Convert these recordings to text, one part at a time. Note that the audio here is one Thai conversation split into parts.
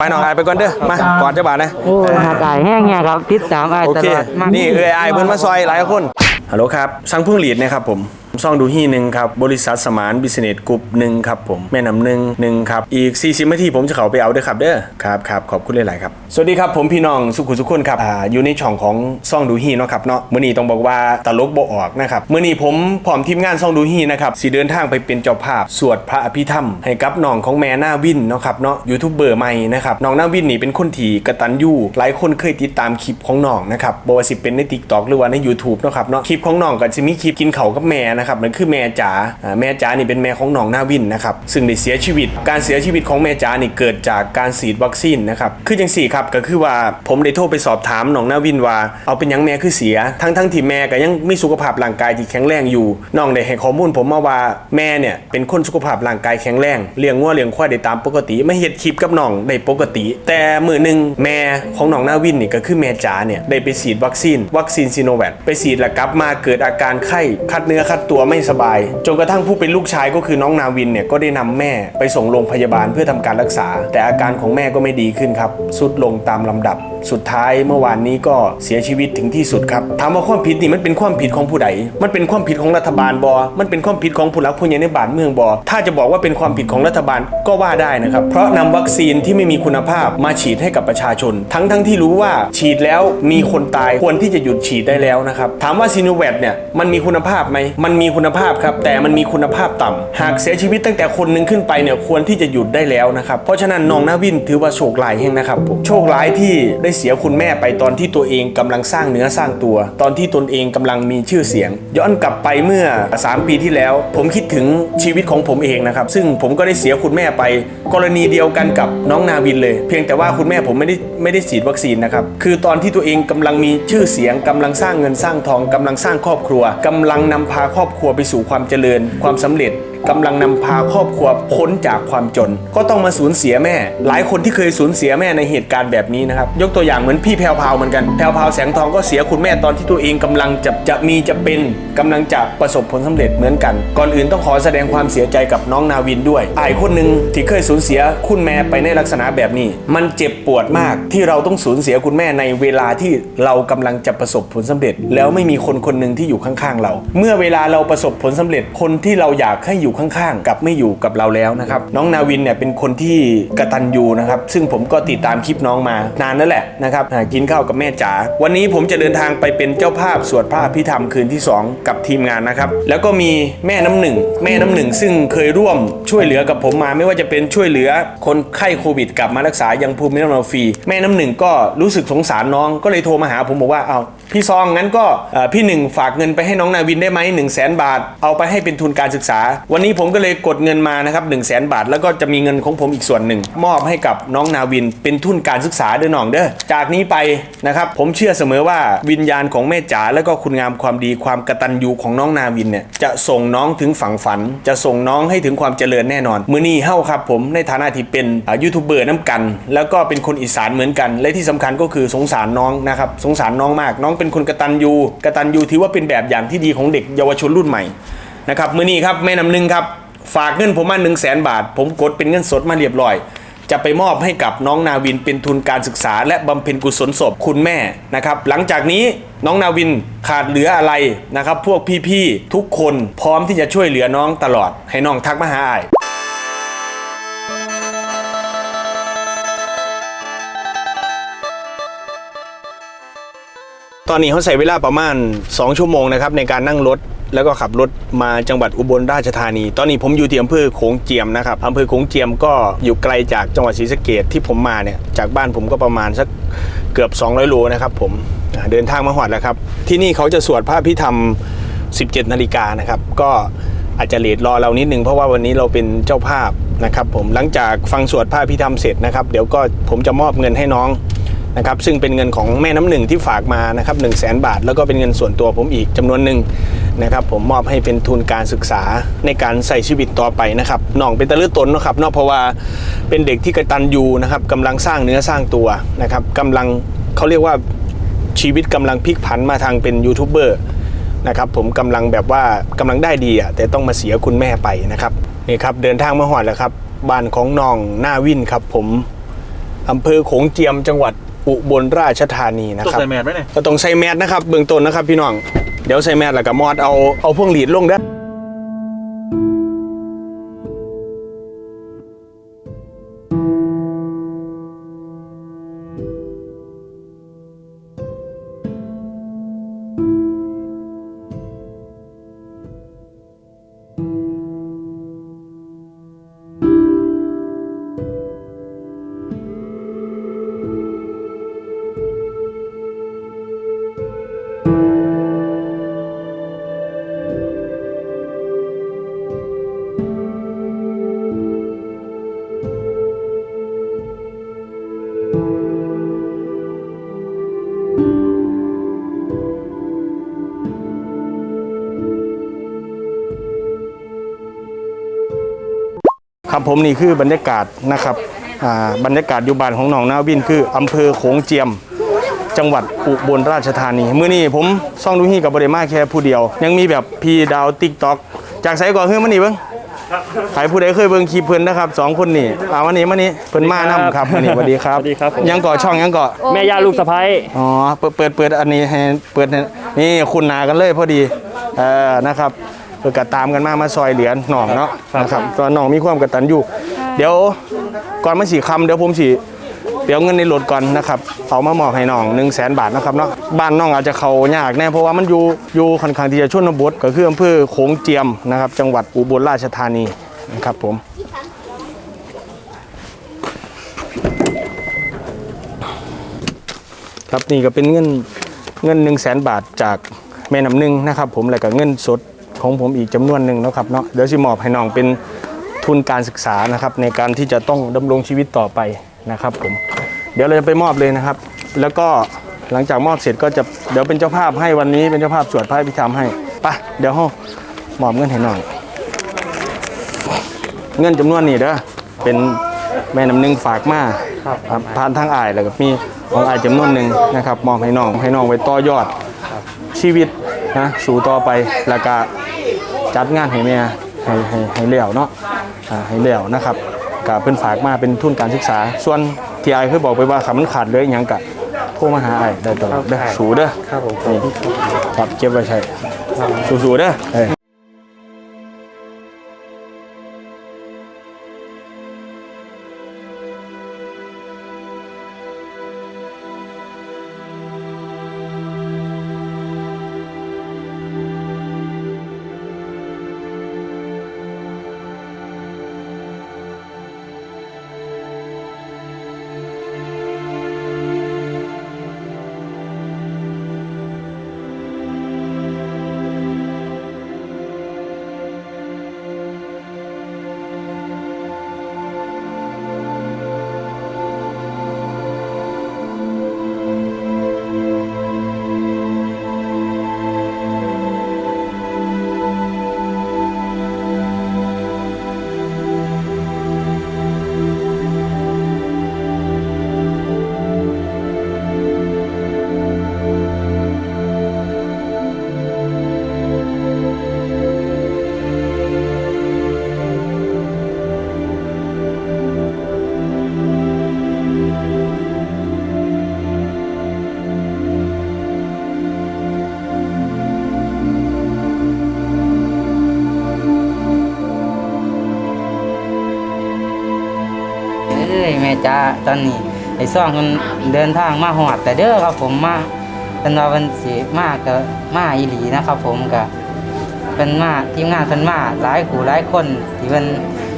ไปน้องไอายไปก่อนเด้อมาก่อนจะบาทนะโอ้ยหากายแห้งเนี่ยครับติดตามไอ้ายโอตเคลอดมานี่เอไอเพิ่นมาซอยหลายคนฮัลโหลครับสังพึ่งหลีดนะครับผม ซ่องดูฮี่หนึ่งครับ บริษัทสมานบิสเนสกรุ๊ปหนึ่งครับผมแม่น้ำหนึ่งหนึ่งครับ อีก 40นาทีผมจะเขาไปเอาด้อครับเด้อครับครับขอบคุณหลาย ๆ ครับ สวัสดีครับผมพี่น้องสุขุสุขคนครับอ่าอยู่ในช่องของซ่องดูฮี่เนาะครับเนาะมื้อนี้ต้องบอกว่าตลกบ่ออกนะครับมื้อนี้ผมพร้อมทีมงานซ่องดูฮี่นะครับสิเดินทางไปเป็นเจ้าภาพสวดพระอภิธรรม ให้กับน้องของแม่หน้าวินเนาะครับเนาะยูทูบเบอร์ใหม่นะครับน้องหน้าวินนี่เป็นคนที่กระตัญญูหลายคนเคยติดตามคลิปของน้องนะครับบ่ว่าสิเป็นใน TikTok หรือว่าใน YouTube เนาะครับเนาะคลิปของน้องก็จะมีคลิปกินเขากับแม่นะครับนั่นคือแม่จ๋าอ่าแม่จ๋านี่เป็นแม่ของน้องหน้าวินนะครับซึ่งได้เสียชีวิต การเสียชีวิตของแม่จ๋านี่เกิดจากการฉีดวัคซีนนะครับคือจังสี่ครับก็คือว่าผมได้โทรไปสอบถามน้องหน้าวินว่า เอาเป็นยังแม่คือเสีย ทั้งทั้งที่แม่ก็ยังมีสุขภาพร่างกายที่แข็งแรงอยู่น้องได้ให้ข้อมูลผมมาว่าแม่เนี่ยเป็นคนสุขภาพร่างกายแข็งแรงเลี้ยงงัวเลี้ยงควายได้ตามปกติไม่เฮ็ดคลิปกับน้องได้ปกติ แต่มือหนึ่งแม่ของน้องหน้าวินนี่ก็คือแม่จ๋าเนี่ยได้ไปฉีดวัคซีนวัคซีนซีโนแวคไปฉีดแล้วกลับมาเกิดอาการไข้คัดเนื้อคัดตัววไม่สบาย จนกระทั่งผู้เป็นลูกชายก็คือน้องนาวินเนี่ยก็ได้นำแม่ไปส่งโรงพยาบาลเพื่อทำการรักษา แต่อาการของแม่ก็ไม่ดีขึ้นครับสุดลงตามลำดับสุดท้ายเมื่อวานนี้ก็เสียชีวิตถึงที่สุดครับถามว่าความผิดนี่มันเป็นความผิดของผู้ใด มันเป็นความผิดของรัฐบาลบอมันเป็นความผิดของผู้หลักผู้ใหญ่ในบ้านเมืองบอถ้าจะบอกว่าเป็นความผิดของรัฐบาลก็ว่าได้นะครับ เพราะนำวัคซีนที่ไม่มีคุณภาพมาฉีดให้กับประชาชน ทั้งทั้งที่รู้ว่าฉีดแล้วมีคนตายควรที่จะหยุดฉีดได้แล้วนะครับถามว่าซีโนแวคเนี่ยมันมีคุณภาพไหมมันมีคุณภาพครับแต่มันมีคุณภาพต่ำหากเสียชีวิตตั้งแต่คนหนึ่งขึ้นไปเนี่ยควรที่จะหยุดได้แล้วนะครับเพราะฉะนั้นน้องนาวินถือว่าโชคร้ายแห่งนะครับโชคร้ายที่ไได้เสียคุณแม่ไปตอนที่ตัวเองกำลังสร้างเนื้อสร้างตัว ตอนที่ตนเองกำลังมีชื่อเสียง ย้อนกลับไปเมื่อ 3 ปีที่แล้ว ผมคิดถึงชีวิตของผมเองนะครับ ซึ่งผมก็ได้เสียคุณแม่ไป กรณีเดียวกันกับน้องนาวินเลย เพียงแต่ว่าคุณแม่ผมไม่ได้ไม่ได้ฉีดวัคซีนนะครับคือตอนที่ตัวเองกำลังมีชื่อเสียงกำลังสร้างเงินสร้างทองกำลังสร้างครอบครัวกำลังนำพาครอบครัวไปสู่ความเจริญ ความสำเร็จ กำลังนำพาครอบครัวพ้นจากความจน ก็ต้องมาสูญเสียแม่ หลายคนที่เคยสูญเสียแม่ในเหตุการณ์แบบนี้นะครับ ยกตัวอย่างเหมือนพี่แพรวพาวเหมือนกันแพรวพาวแสงทองก็เสียคุณแม่ตอนที่ตัวเองกำลังจะจะมีจะเป็นกำลังจะประสบผลสำเร็จเหมือนกัน ก่อนอื่นต้องขอแสดงความเสียใจกับน้องนาวินด้วยอายคนหนึ่งที่เคยสูญเสียคุณแม่ไปในลักษณะแบบนี้ มันเจ็บปวดมากที่เราต้องสูญเสียคุณแม่ในเวลาที่เรากำลังจะประสบผลสำเร็จ แล้วไม่มีคนคนหนึ่งที่อยู่ข้างๆเรา เมื่อเวลาเราประสบผลสำเร็จคนที่เราอยากให้อยู่ข้างๆกับไม่อยู่กับเราแล้วนะครับน้องนาวินเนี่ยเป็นคนที่กระตันยูนะครับซึ่งผมก็ติดตามคลิปน้องมานานนั่นแหละนะครับอ่ากินข้าวกับแม่จ๋าวันนี้ผมจะเดินทางไปเป็นเจ้าภาพสวดพระอภิธรรมคืนที่ 2 กับทีมงานนะครับแล้วก็มีแม่น้ำหนึ่งแม่น้ำหนึ่งซึ่งเคยร่วมช่วยเหลือกับผมมาไม่ว่าจะเป็นช่วยเหลือคนไข้โควิดกลับมารักษายังภูมิลำเนาฟรีแม่น้ำหนึ่งก็รู้สึกสงสารน้องก็เลยโทรมาหาผมบอกว่าเอาพี่ซองงั้นก็เอ่อพี่หนึ่งฝากเงินไปให้น้องนาวินได้ไหมหนึ่งแสนบาท เอาไปให้เป็นทุนการศึกษาวันันนี้ผมก็เลยกดเงินมานะครับหนึ่งแสนบาท แล้วก็จะมีเงินของผมอีกส่วนหนึ่ง มอบให้กับน้องนาวินเป็นทุนการศึกษาเด้อน้องเด้อจากนี้ไปนะครับผมเชื่อเสมอว่าวิญญาณของแม่จ๋าแล้วก็คุณงามความดีความกระตัญญูของน้องนาวินเนี่ยจะส่งน้องถึงฝั่งฝัน จะส่งน้องให้ถึงความเจริญแน่นอน มือนี้เฮ้าครับผมในฐานะที่เป็นยูทูบเบอร์น้ำกัน แล้วก็เป็นคนอีสานเหมือนกัน และที่สำคัญก็คือสงสารน้องนะครับสงสารน้องมาก น้องเป็นคนกระตัญญูกระตัญญูถือว่าเป็นแบบอย่างที่ดีของเด็กเยาวชนรุ่นใหม่ นะครับมือนี้ครับแม่น้ำหนึ่งครับฝากเงินผมมา1 0 0 0 0แบาท ผมกดเป็นเงินสดมาเรียบร้อย จะไปมอบให้กับน้องนาวินเป็นทุนการศึกษา และบำเพ็ญกุศลศพคุณแม่นะครับ หลังจากนี้น้องนาวินขาดเหลืออะไรนะครับ พวกพี่ๆทุกคนพร้อมที่จะช่วยเหลือน้องตลอด ให้น้องทักมาหาอ้ายตอนนี้เขาใส่เวลาประมาณ 2 ชั่วโมงนะครับในการนั่งรถ แล้วก็ขับรถมาจังหวัดอุบลราชธานี ตอนนี้ผมอยู่ที่อำเภอโขงเจียมนะครับอำเภอโขงเจียมก็อยู่ไกลจากจังหวัดศรีสะเกดที่ผมมาเนี่ยจากบ้านผมก็ประมาณสักเกือบ 200 โลนะครับผมเดินทางมาหอดแล้วครับ ที่นี่เขาจะสวดพระพิธรรม 17 นาฬิกานะครับก็อาจจะเลทรอเรานิดนึงเพราะว่าวันนี้เราเป็นเจ้าภาพนะครับผมหลังจากฟังสวดพระพิธรรมเสร็จนะครับ เดี๋ยวก็ผมจะมอบเงินให้น้อง นะครับซึ่งเป็นเงินของแม่น้ำหนึ่งที่ฝากมานะครับ1 0 0 0 0แสนบาท แล้วก็เป็นเงินส่วนตัวผมอีกจำนวนหนึ่งนะครับผมมอบให้เป็นทุนการศึกษาในการใส่ชีวิตต่อไปนะครับน้องเป็นตะลื่นตนนะครับนาะเพราะว่าเป็นเด็กที่กระตัญญูนะครับกำลังสร้างเนื้อสร้างตัวนะครับกำลังเขาเรียกว่าชีวิตกำลังพลิกผันมาทางเป็นยูทูบเบอร์นะครับผมกำลังแบบว่ากำลังได้ดีอะแต่ต้องมาเสียคุณแม่ไปนะครับนี่ครับเดินทางมาหอดแล้วครับบ้านของน้องหน้าวินครับผมอำเภอโขงเจียมจังหวัด อุบลราชธานีนะต้องครับใส่แมสไหมเนี่ยก็ต้องใส่แมสนะครับเบื้องต้นนะครับพี่น้อง เดี๋ยวใส่แมสแล้วก็มอดเอาเอาพวงหลีดลงเด้อ ครับผมนี่คือบรรยากาศนะครับอ่าบรรยากาศอยู่บ้านของน้องนาวินคืออำเภอโขงเจียม จังหวัดอุบลราชธานีมื้อนี้ผมซ่องดูฮีกับบริมาแค่ผู้เดียว ยังมีแบบพี่ดาวติ๊กต็อกจากไสก่อนเฮ้ยมานี่เบิ่งใครผู้ใดเคยเบิ่งคลิปเพิ่นนะครับสองคนนี่เอามานี่มานี่เพิ่นมานํครับมานี่สวัสดีครับสวัสดีครับผม ยังก่อช่องยังก่อแม่ย่าลูกสะพ้ายอ๋อเปิดเปิดเปิดอันนี้ให้เปิดให้นี่คุณนากันเลยพอดีเออนะครับ เปิดกระตามกันมามาซอยเหรียญหนองเนาะนะครับตัวหนองมีความกตัญญูเดี๋ยวก่อนมาสี่คำเดี๋ยวผมสี่เดี๋ยวเงินในรถก่อนนะครับเอามามอบให้น้อง1 0 0 0 0แสนบาทนะครับเนาะบ้านน้องอาจจะเขายากแน่เพราะว่ามันอยู่อยู่ค่อนข้างที่จะชนบทก็คืออำเภอโขงเจียมนะครับ จังหวัดอุบลราชธานีนะครับผมครับนี่ก็เป็นเงินเงิน1 0 0 0 0แสนบาทจากแม่น้ำหนึ่งนะครับผมแล้วก็เงินสด ของผมอีกจำนวนหนึ่งนะครับเนาะเดี๋ยวสิมอบให้น้องเป็นทุนการศึกษานะครับ ในการที่จะต้องดำรงชีวิตต่อไปนะครับผมเดี๋ยวเราจะไปมอบเลยนะครับ แล้วก็หลังจากมอบเสร็จก็จะเดี๋ยวเป็นเจ้าภาพให้วันนี้เป็นเจ้าภาพสวดพระพิธรรมให้ไปะเดี๋ยวห้องมอบเงินให้น้องเงินจำนวนนี้เด้อเป็นแม่น้ำหนึ่งฝากมาครับผ่านทางอายแล้วก็มีของอายจำนวนหนึ่งนะครับมอบให้น้องให้น้องไว้ต่อยอดชีวิต นะสู่ต่อไปแล้วก็จัดงานให้แม่ให้ให้ให้เลี้ยวเนาะอ่าให้เลี้ยวนะครับก็เพิ่นฝากมาเป็นทุนการศึกษา ส่วนที่อายเคยบอกไปว่าคำมันขาดเหลยอหยังกะโทรมาหาอายได้ตลอดเด้อสู่เด้อครับผมนี่ครับเก็บไว้ใช้สู่ๆเด้อเอ้ย ม่จ้าตอนนี้ไอ้ซ่องมันเดินทางมาหอดแต่เด้อครับผมมาเป็นว่าวันสีมากก็มาอีหลีนะครับผมก็เป็นมาทีมงานเพิ่นมาหลายขู่หลายคนที่เพิ่น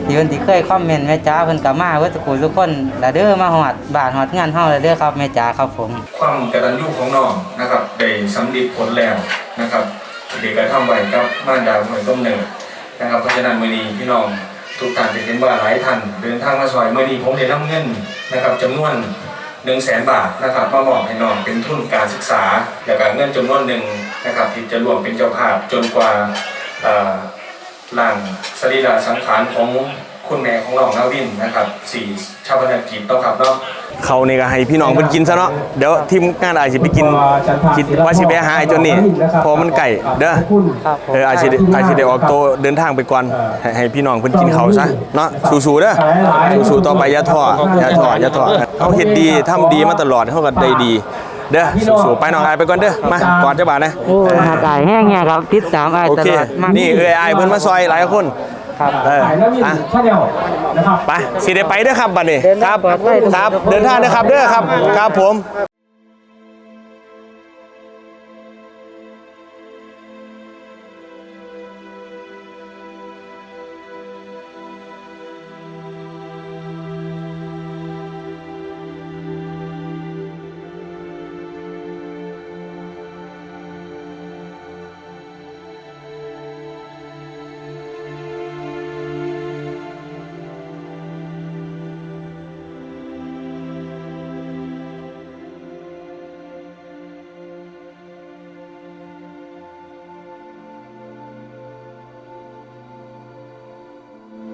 ที่เพิ่นที่เคยคอมเมนต์แม่จ้าเพิ่นก็มาเพิ่นทุกคนทุกคนแล้วเด้อมาหอดบานหอดงานเฮาแล้วเด้อครับแม่จ้าครับผม ความกตัญญูของน้องนะครับได้สำลิดผลแล้วนะครับเด็กกระทำไว้กับม่านดาวหน่วยต้มเนิดนะครับเพราะฉะนั้นมื้อนี้พี่น้อง ทุกท่านจะเห็นว่าหลายท่านเดินทางมาซอยมื้อนี้ผมได้นำเงินนะครับจำนวน1นึ่งแสนบาทนะครับมามอบให้น้องเป็นทุนการศึกษาแล้วก็เงินจำนวนหนึ่งนะครับที่จะรวมเป็นเจ้าภาพจนกว่าเอ่อร่างสรีระสังขารของ คคุณแม่ของน้องนาวินนะครับสี่ชาวพนักกิจต้องครับเนาะเขานี่ก็ให้พี่น้องเพิ่นกินซะเนาะเดี๋ยวทีมงานอาจจะไปกินคิดว่าสิไปหาไอ้จนนี่เพอมันไก่เด้อครับผมเอออาจจะอาจจะได้ออกโตวเดินทางไปก่อนให้ให้พี่น้องเพิ่นกินเขาวซะเนาะสู้ๆเด้อสู้ๆต่อไปอย่าท้ออย่าท้ออย่าท้อเฮาเฮ็ดดีทำดีมาตลอดเฮาก็ได้ดี เด้อสู้ๆไปน้องอายไปก่อนเด้อมากอดเจ้าบ่าวนะ โอ้หักอายแห้งเนี่ยครับติดตามอายโอตเค ลอดมานี่เอ้ยอายเพิ่นมาซอยหลายคน ครับเออถ่ายแล้วมีอะชาแนลนะครับ ไปสิได้ไปเด้อครับบัดนี้เดินคทางรับปลอดภัยทุกครับคนเดินทางนะครับเด้อครับครับผม